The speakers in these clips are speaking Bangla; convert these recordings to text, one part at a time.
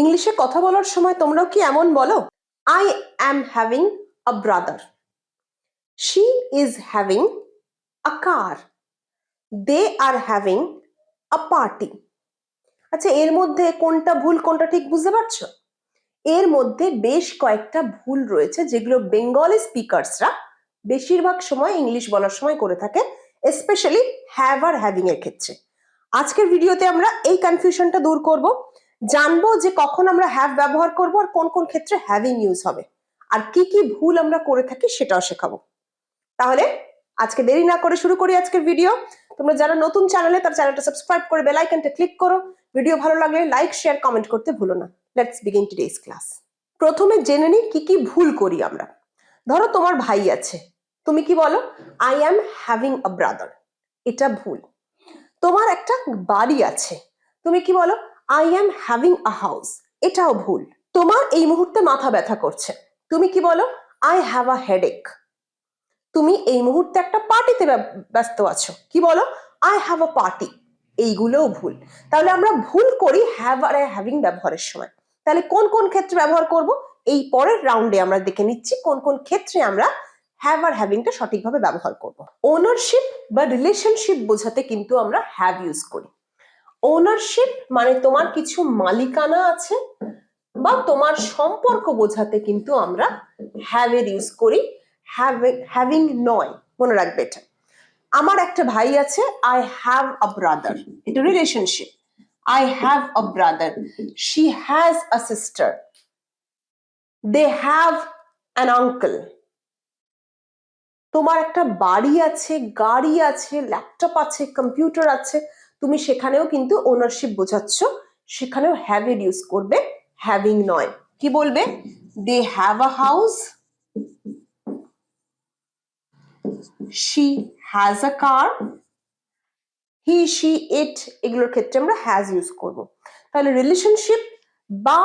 ইংলিশে কথা বলার সময় তোমরাও কি এমন বলো? I am having a brother she is having a car they are having a party আচ্ছা এর মধ্যে কোনটা ভুল, কোনটা ঠিক বুঝতে পারছ? এর মধ্যে বেশ কয়েকটা ভুল রয়েছে, যেগুলো বেঙ্গলি স্পিকার্সরা বেশিরভাগ সময় ইংলিশ বলার সময় করে থাকে স্পেশালি হ্যাভ আর হ্যাভিং এর ক্ষেত্রে। আজকের ভিডিওতে আমরা এই কনফিউশনটা দূর করব। জানব যে কখন আমরা হ্যাভ ব্যবহার করব আর কোন কোন ক্ষেত্রে হ্যাভিং ইউজ হবে। আর কি কি ভুল আমরা করে থাকি সেটাও শেখাবো। তাহলে আজকে দেরি না করে শুরু করি আজকের ভিডিও তোমরা যারা নতুন চ্যানেলে তার চ্যানেলটা সাবস্ক্রাইব করে বেল আইকনটা ক্লিক করো। ভিডিও ভালো লাগলে লাইক শেয়ার কমেন্ট করতে ভুলো না। লেটস বিগিন টুডেস ক্লাস প্রথমে জেনে নিই কি কি ভুল করি আমরা। ধরো তোমার ভাই আছে। তুমি কি বলো? I am having a brother এটা ভুল। তোমার একটা বাড়ি আছে। তুমি কি বলো? I am having a house এটাও ভুল। তোমার এই মুহূর্তে মাথা ব্যথা করছে। তুমি কি বলো? আই হ্যাভ আ হেডেক তুমি এই মুহূর্তে একটা পার্টিতে ব্যস্ত আছো। কি বলো? আই হ্যাভ আ পার্টি এইগুলোও ভুল। তাহলে আমরা ভুল করি হ্যাভ আর হ্যাভিং ব্যবহারের সময়। তাহলে কোন কোন ক্ষেত্রে ব্যবহার করব? এই পরের রাউন্ডে আমরা দেখে নিচ্ছি কোন কোন ক্ষেত্রে আমরা হ্যাভ আর হ্যাভিংটা সঠিকভাবে ব্যবহার করব। ওনারশিপ বা রিলেশনশিপ বোঝাতে কিন্তু আমরা হ্যাভ ইউজ করি। ওনারশিপ মানে তোমার কিছু মালিকানা আছে বা তোমার সম্পর্ক বোঝাতে কিন্তু আমরা হ্যাভ এর ইউজ করি হ্যাভিং নয়, মনে রাখবে এটা। আমার একটা ভাই আছে আই হ্যাভ আ ব্রাদার এটা relationship I have a brother she has a sister they have an uncle তোমার একটা বাড়ি আছে, গাড়ি আছে ল্যাপটপ আছে কম্পিউটার আছে তুমি সেখানেও কিন্তু ওনারশিপ বোঝাচ্ছ, সেখানেও হ্যাভ এর ইউজ করবে হ্যাভিং নয়। কি বলবে? They have a house she has a car he she it এগুলোর ক্ষেত্রে আমরা হ্যাজ ইউজ করব। তাহলে রিলেশনশিপ বা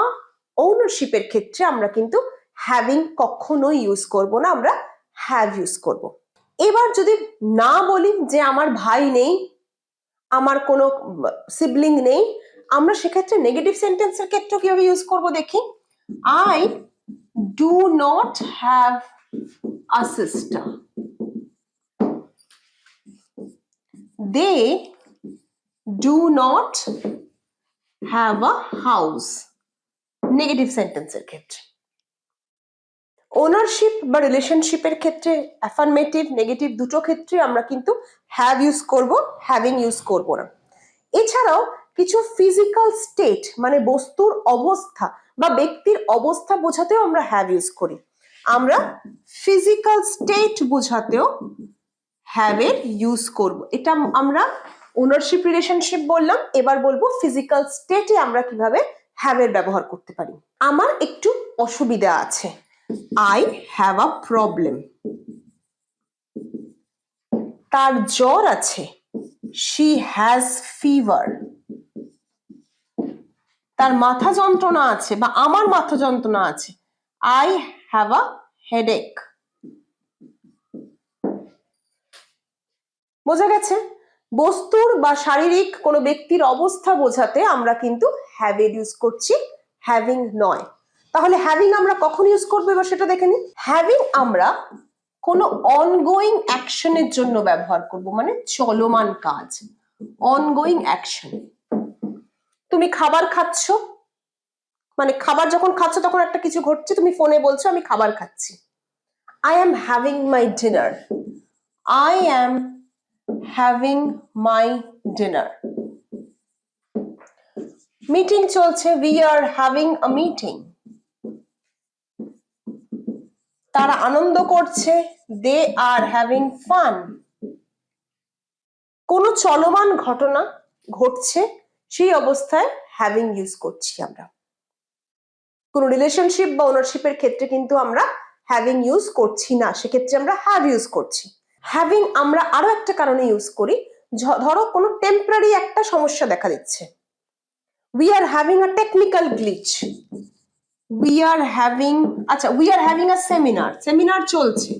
ওনারশিপের ক্ষেত্রে আমরা কিন্তু হ্যাভিং কখনোই ইউজ করব না, আমরা হ্যাভ ইউজ করব। এবার যদি না বলি যে আমার ভাই নেই আমার কোনো সিবলিং নেই, আমরা সেক্ষেত্রে নেগেটিভ সেন্টেন্সের ক্ষেত্রে কীভাবে ইউজ করব দেখি? I do not have a sister they do not have a house. Negative সেন্টেন্সের ক্ষেত্রে। ওনারশিপ বা রিলেশনশিপের ক্ষেত্রে অ্যাফার্মেটিভ নেগেটিভ দুটো ক্ষেত্রে আমরা কিন্তু হ্যাভ ইউজ করব হ্যাভিং ইউজ করব না। এছাড়াও কিছু ফিজিক্যাল স্টেট মানে বস্তুর অবস্থা বা ব্যক্তির অবস্থা বোঝাতেও আমরা হ্যাভ ইউজ করি। আমরা ফিজিক্যাল স্টেট বোঝাতেও হ্যাভ এর ইউজ করব। এটা আমরা ওনারশিপ রিলেশনশিপ বললাম, এবার বলব ফিজিক্যাল স্টেটে আমরা কীভাবে হ্যাভ এর ব্যবহার করতে পারি। আমার একটু অসুবিধা আছে। আই হ্যাভ আ প্রবলেম তার জ্বর আছে। শি হ্যাজ ফিভার তার মাথা যন্ত্রণা আছে বা আমার মাথা যন্ত্রণা আছে। আই হ্যাভ আ হেডেক বোঝা গেছে? বস্তুর বা শারীরিক কোনো ব্যক্তির অবস্থা বোঝাতে আমরা কিন্তু হ্যাভ ইউজ করছি হ্যাভিং নয়। তাহলে হ্যাভিং আমরা কখন ইউজ করব এবার সেটা দেখে নিই হ্যাভিং আমরা কোনো অনগোয়িং অ্যাকশনের জন্য ব্যবহার করব মানে চলমান কাজ অনগোয়িং অ্যাকশন তুমি খাবার খাচ্ছ মানে খাবার যখন খাচ্ছ তখন একটা কিছু ঘটছে, তুমি ফোনে বলছো, আমি খাবার খাচ্ছি। I am having my dinner I am having my dinner meeting চলছে we are having a meeting তারা আনন্দ করছে দে আর হ্যাভিং ফান কোনো চলমান ঘটনা ঘটছে, সেই অবস্থায় হ্যাভিং ইউজ করছি আমরা। কোনো রিলেশনশিপ বা ওনারশিপের ক্ষেত্রে কিন্তু আমরা হ্যাভিং ইউজ করছি না, সেক্ষেত্রে আমরা হ্যাভ ইউজ করছি। হ্যাভিং আমরা আরও একটা কারণে ইউজ করি ধরো কোনো টেম্পোরারি একটা সমস্যা দেখা দিচ্ছে। We are having a technical glitch we are having আচ্ছা we are having a seminar seminar চলছে।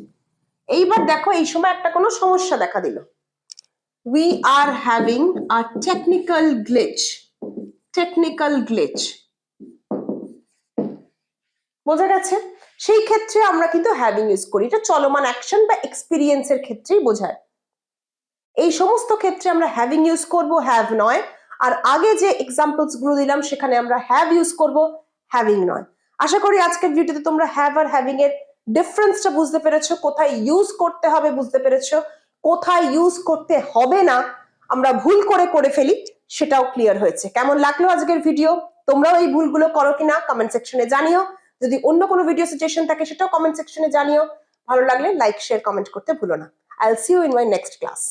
এইবার দেখো, এই সময় একটা কোনো সমস্যা দেখা দিল। We are having a technical glitch technical glitch বোঝা গেছে? সেই ক্ষেত্রে আমরা কিন্তু হ্যাভিং ইউজ করি। এটা চলমান অ্যাকশন বা এক্সপিরিয়েন্সের ক্ষেত্রেই বোঝায়। এই সমস্ত ক্ষেত্রে আমরা হ্যাভিং ইউজ করব হ্যাভ নয়। আর আগে যে এক্সাম্পলসগুলো দিলাম, সেখানে আমরা হ্যাভ ইউজ করব। হ্যাভিং নয়। আশা করি আজকের ভিডিওতে তোমরা হ্যাভ আর হ্যাভিং এর ডিফারেন্সটা বুঝতে পেরেছ, কোথায় ইউজ করতে হবে বুঝতে পেরেছ, কোথায় ইউজ করতে হবে না, আমরা ভুল করে করে ফেলি, সেটাও ক্লিয়ার হয়েছে। কেমন লাগল আজকের ভিডিও তোমরাও এই ভুলগুলো করো কিনা কমেন্ট সেকশনে জানিও। যদি অন্য কোনো ভিডিও সাজেশন থাকে, সেটাও কমেন্ট সেকশনে জানিও। ভালো লাগলে লাইক শেয়ার কমেন্ট করতে ভুলো না। I see you in my next class